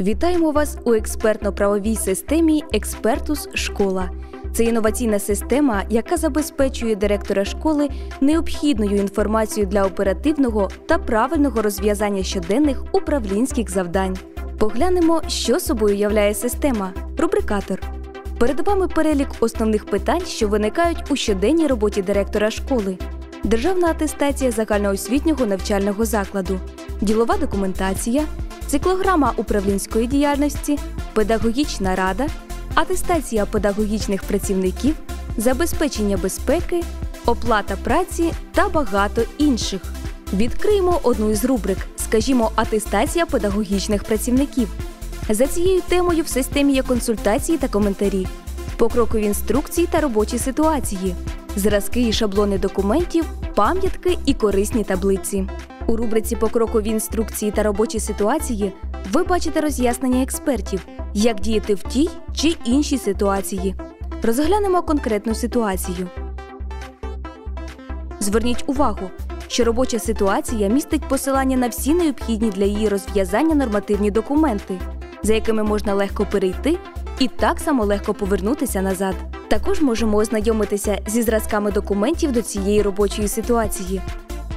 Вітаємо вас у експертно-правовій системі Експертус Школа. Це інноваційна система, яка забезпечує директора школи необхідною інформацією для оперативного та правильного розв'язання щоденних управлінських завдань. Поглянемо, що собою являє система рубрикатор. Перед вами перелік основних питань, що виникають у щоденній роботі директора школи, державна атестація загальноосвітнього навчального закладу, ділова документація, циклограма управлінської діяльності, педагогічна рада, атестація педагогічних працівників, забезпечення безпеки, оплата праці та багато інших. Відкриємо одну із рубрик, скажімо, атестація педагогічних працівників. За цією темою в системі є консультації та коментарі, покрокові інструкції та робочі ситуації, зразки і шаблони документів, пам'ятки і корисні таблиці. У рубриці Покрокові інструкції та робочі ситуації ви бачите роз'яснення експертів, як діяти в тій чи іншій ситуації. Розглянемо конкретну ситуацію. Зверніть увагу, що робоча ситуація містить посилання на всі необхідні для її розв'язання нормативні документи, за якими можна легко перейти і так само легко повернутися назад. Також можемо ознайомитися зі зразками документів до цієї робочої ситуації.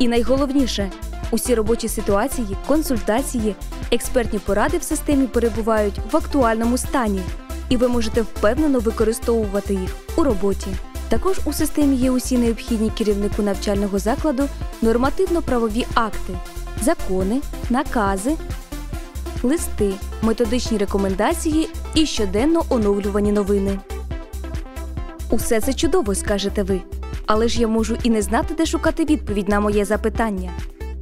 І найголовніше, усі робочі ситуації, консультації, експертні поради в системі перебувають в актуальному стані, і ви можете впевнено використовувати їх у роботі. Також у системі є усі необхідні керівнику навчального закладу нормативно-правові акти, закони, накази, листи, методичні рекомендації і щоденно оновлювані новини. Усе це чудово, скажете ви. Але ж я можу і не знати, де шукати відповідь на моє запитання.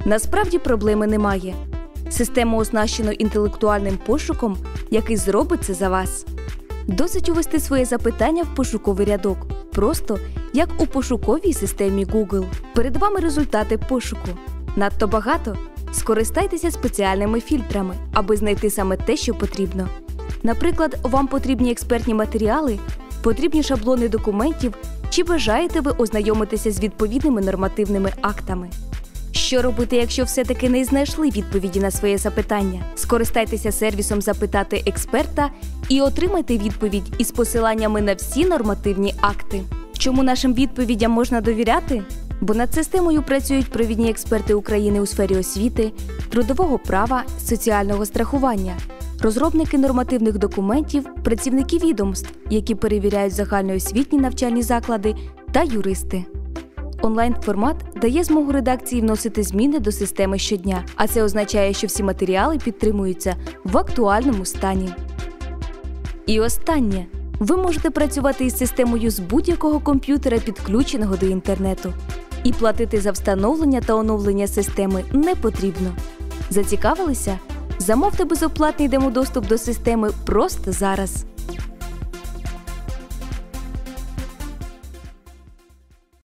Насправді проблеми немає. Систему оснащено інтелектуальним пошуком, який зробить це за вас. Досить увести своє запитання в пошуковий рядок, просто як у пошуковій системі Google. Перед вами результати пошуку. Надто багато. Скористайтеся спеціальними фільтрами, аби знайти саме те, що потрібно. Наприклад, вам потрібні експертні матеріали, потрібні шаблони документів, чи бажаєте ви ознайомитися з відповідними нормативними актами. Що робити, якщо все-таки не знайшли відповіді на своє запитання? Скористайтеся сервісом запитати експерта і отримайте відповідь із посиланнями на всі нормативні акти. Чому нашим відповідям можна довіряти? Бо над системою працюють провідні експерти України у сфері освіти, трудового права, соціального страхування, розробники нормативних документів, працівники відомств, які перевіряють загальноосвітні навчальні заклади, та юристи. Онлайн-формат дає змогу редакції вносити зміни до системи щодня, а це означає, що всі матеріали підтримуються в актуальному стані. І останнє. Ви можете працювати із системою з будь-якого комп'ютера, підключеного до інтернету. І платити за встановлення та оновлення системи не потрібно. Зацікавилися? Замовте безоплатний демодоступ до системи просто зараз.